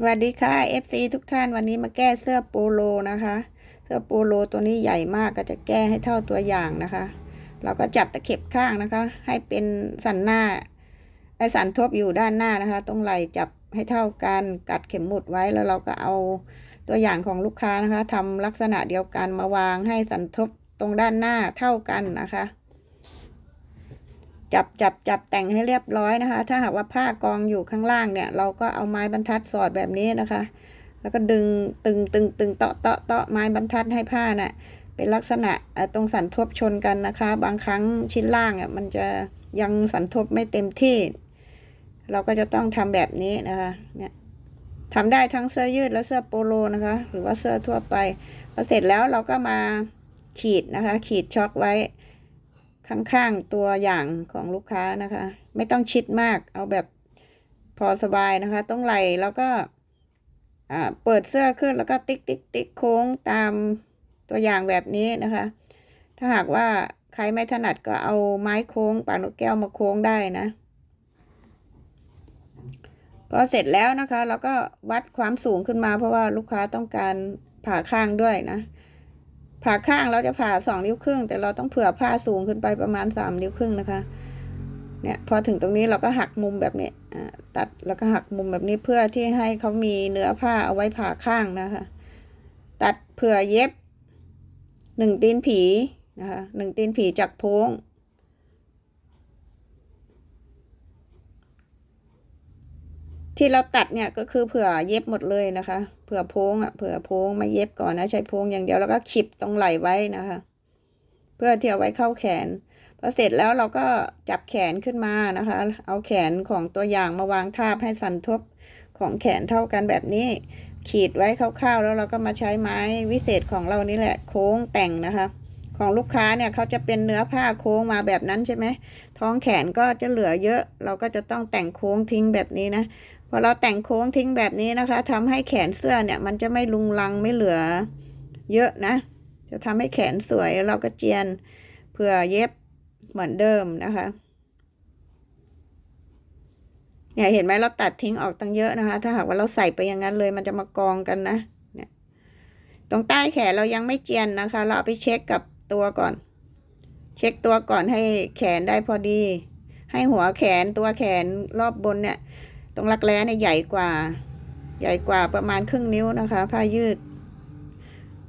สวัสดีค่ะ FC ทุกท่านวันนี้มาแก้เสื้อโปโลนะคะ เสื้อโปโลตัวนี้ใหญ่มากก็จะแก้ให้เท่าตัวอย่างนะคะ เราก็จับตะเข็บข้างนะคะ ให้เป็นสันหน้าไอสันทบอยู่ด้านหน้านะคะ ตรงไหล่จับให้เท่ากันกัดเข็มหมุดไว้แล้วเราก็เอาตัวอย่างของลูกค้านะคะทำลักษณะเดียวกันมาวางให้สันทบตรงด้านหน้าเท่ากันนะคะ จับจับจับแต่งให้เรียบร้อยนะคะ ถ้าหากว่าผ้ากองอยู่ข้างล่างเนี่ย เราก็เอาไม้บรรทัดสอดแบบนี้นะคะ แล้วก็ดึงตึงตึงตึงเตาะเตาะเตาะไม้บรรทัดให้ผ้าน่ะเป็นลักษณะตรงสันทบชนกันนะคะ บางครั้งชิ้นล่างอะมันจะยังสันทบไม่เต็มที่ เราก็จะต้องทำแบบนี้นะคะเนี่ยทำได้ทั้งเสื้อยืดและเสื้อโปโลนะคะ หรือว่าเสื้อทั่วไปพอเสร็จแล้วเราก็มาขีดนะคะ ขีดช็อกไว้ ข้างๆตัวอย่างของลูกค้านะคะ ไม่ต้องชิดมากเอาแบบพอสบายนะคะ ต้องไหลแล้วก็เปิดเสื้อขึ้นแล้วก็ติ๊กติ๊กติ๊กโค้งตามตัวอย่างแบบนี้นะคะ ถ้าหากว่าใครไม่ถนัดก็เอาไม้โค้งปากนกแก้วมาโค้งได้นะ พอเสร็จแล้วนะคะ เราก็วัดความสูงขึ้นมาเพราะว่าลูกค้าต้องการผ่าข้างด้วยนะ ผ่าข้างเราจะผ่าสองนิ้วครึ่ง แต่เราต้องเผื่อผ้าสูงขึ้นไปประมาณสามนิ้วครึ่งนะคะ เนี่ยพอถึงตรงนี้เราก็หักมุมแบบนี้ตัดแล้วก็หักมุมแบบนี้เพื่อที่ให้เขามีเนื้อผ้าเอาไว้ผ่าข้างนะคะ ตัดเผื่อเย็บหนึ่งตีนผีนะคะหนึ่งตีนผีจากโพ้ง ที่เราตัดเนี่ยก็คือเผื่อเย็บหมดเลยนะคะ เผื่อโพ้งอะเผื่อโพ้งมาเย็บก่อนนะ ใช้โพ้งอย่างเดียวแล้วก็ขีบตรงไหล่ไว้นะคะ เพื่อที่เอาไว้เข้าแขนพอเสร็จแล้วเราก็จับแขนขึ้นมานะคะ เอาแขนของตัวอย่างมาวางทาบให้สันทบของแขนเท่ากันแบบนี้ ขีดไว้คร่าวๆแล้วเราก็มาใช้ไม้วิเศษของเรานี่แหละโค้งแต่งนะคะ ของลูกค้าเนี่ยเขาจะเป็นเนื้อผ้าโค้งมาแบบนั้นใช่ไหมท้องแขนก็จะเหลือเยอะ เราก็จะต้องแต่งโค้งทิ้งแบบนี้นะพอเราแต่งโค้งทิ้งแบบนี้นะคะทำให้แขนเสื้อเนี่ยมันจะไม่ลุงลังไม่เหลือเยอะนะ จะทำให้แขนสวยเราก็เจียนเผื่อเย็บเหมือนเดิมนะคะเนี่ยเห็นไหมเราตัดทิ้งออกตั้งเยอะนะคะ ถ้าหากว่าเราใส่ไปอย่างนั้นเลยมันจะมากองกันนะ เนี่ย ตรงใต้แขนเรายังไม่เจียนนะคะ เราเอาไปเช็คกับ ตัวก่อน เช็คตัวก่อนให้แขนได้พอดี ให้หัวแขนตัวแขนรอบบนเนี่ย ตรงรักแร้เนี่ยใหญ่กว่า ใหญ่กว่าประมาณครึ่งนิ้วนะคะ ผ้ายืด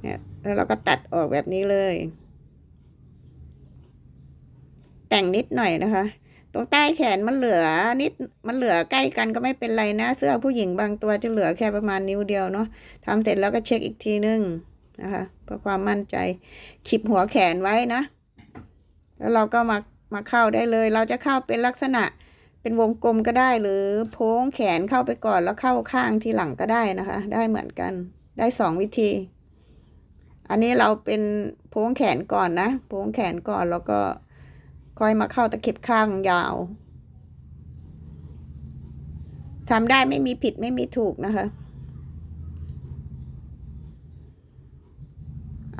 เนี่ยแล้วเราก็ตัดออกแบบนี้เลย แต่งนิดหน่อยนะคะ ตรงใต้แขนมันเหลือนิดมันเหลือใกล้กันก็ไม่เป็นไรนะ เสื้อผู้หญิงบางตัวจะเหลือแค่ประมาณนิ้วเดียวเนาะทำเสร็จแล้วก็เช็คอีกทีนึง นะคะเพื่อความมั่นใจขีบหัวแขนไว้นะ แล้วเราก็มามาเข้าได้เลย เราจะเข้าเป็นลักษณะเป็นวงกลมก็ได้หรือโพ้งแขนเข้าไปก่อนแล้วเข้าข้างที่หลังก็ได้นะคะ ได้เหมือนกันได้สองวิธี อันนี้เราเป็นโพ้งแขนก่อนนะโพ้งแขนก่อนแล้วก็ค่อยมาเข้าตะเข็บข้างยาวทำได้ไม่มีผิดไม่มีถูกนะคะ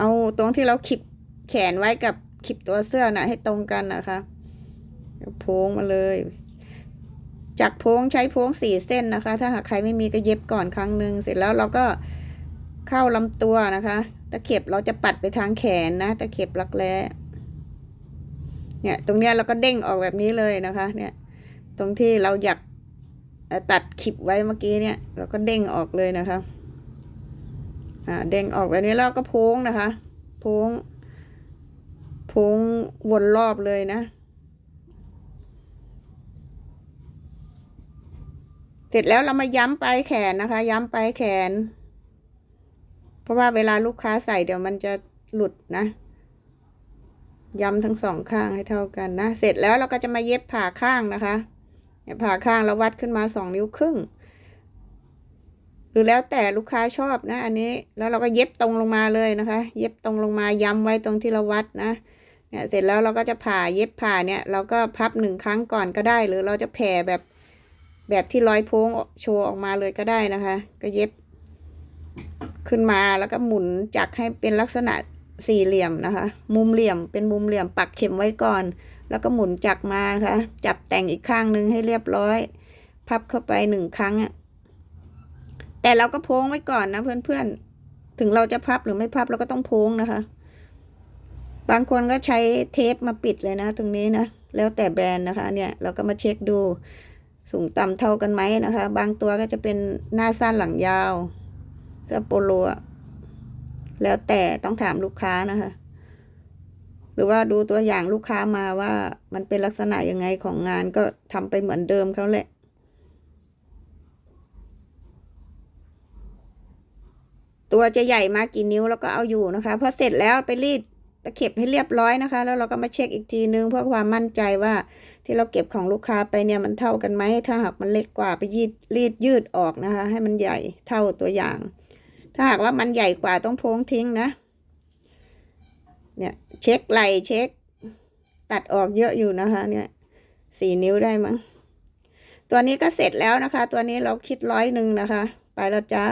เอาตรงที่เราขีบแขนไว้กับขีบตัวเสื้อนะให้ตรงกันนะคะโพงมาเลย จากโพงใช้โพงสี่เส้นนะคะ ถ้าหากใครไม่มีก็เย็บก่อนครั้งหนึ่งเสร็จแล้วเราก็เข้าลำตัวนะคะตะเข็บเราจะปัดไปทางแขนนะตะเข็บรักแร้เนี่ยตรงเนี้ยเราก็เด้งออกแบบนี้เลยนะคะ เนี่ยตรงที่เราอยากตัดขีบไว้เมื่อกี้เนี่ย เราก็เด้งออกเลยนะคะ อ่าเด้งออกแบบนี้แล้วก็โพ้งนะคะ โพ้ง โพ้งวนรอบเลยนะ เสร็จแล้วเรามาย้ำปลายแขนนะคะ ย้ำปลายแขน เพราะว่าเวลาลูกค้าใส่เดี๋ยวมันจะหลุดนะ ย้ำทั้งสองข้างให้เท่ากันนะ เสร็จแล้วเราก็จะมาเย็บผ่าข้างนะคะผ่าข้างเราวัดขึ้นมาสองนิ้วครึ่ง หรือแล้วแต่ลูกค้าชอบนะ อันนี้แล้วเราก็เย็บตรงลงมาเลยนะคะ เย็บตรงลงมาย้ำไว้ตรงที่เราวัดนะเนี่ยเสร็จแล้วเราก็จะผ่าเย็บผ่าเนี่ยเราก็พับหนึ่งครั้งก่อนก็ได้ หรือเราจะแผ่แบบแบบที่ร้อยโพงโชว์ออกมาเลยก็ได้นะคะ ก็เย็บ ขึ้นมาแล้วก็หมุนจักให้เป็นลักษณะสี่เหลี่ยมนะคะ มุมเหลี่ยมเป็นมุมเหลี่ยมปักเข็มไว้ก่อน แล้วก็หมุนจักมานะคะ จับแต่งอีกข้างหนึ่งให้เรียบร้อย พับเข้าไปหนึ่งครั้งอะ แต่เราก็โพ้งไว้ก่อนนะเพื่อนๆ ถึงเราจะพับหรือไม่พับเราก็ต้องโพ้งนะคะ บางคนก็ใช้เทปมาปิดเลยนะ ตรงนี้นะ แล้วแต่แบรนด์นะคะ เนี่ยเราก็มาเช็คดูสูงต่ำเท่ากันไหมนะคะ บางตัวก็จะเป็นหน้าสั้นหลังยาวเสื้อโปโละแล้วแต่ต้องถามลูกค้านะคะ หรือว่าดูตัวอย่างลูกค้ามาว่ามันเป็นลักษณะยังไงของงานก็ทำไปเหมือนเดิมเขาแหละ ตัวจะใหญ่มากกี่นิ้วแล้วก็เอาอยู่นะคะพอเสร็จแล้วไปรีดตะเข็บให้เรียบร้อยนะคะ แล้วเราก็มาเช็คอีกทีนึงเพื่อความมั่นใจว่าที่เราเก็บของลูกค้าไปเนี่ยมันเท่ากันไหมถ้าหากมันเล็กกว่าไปยีดรีดยืดออกนะคะ ให้มันใหญ่เท่าตัวอย่าง ถ้าหากว่ามันใหญ่กว่าต้องโพ้งทิ้งนะ เนี่ยเช็คไหลเช็ค ตัดออกเยอะอยู่นะคะ เนี่ยสี่นิ้วได้มั้งตัวนี้ก็เสร็จแล้วนะคะ ตัวนี้เราคิดร้อยหนึ่งนะคะ ไปแล้วจ้า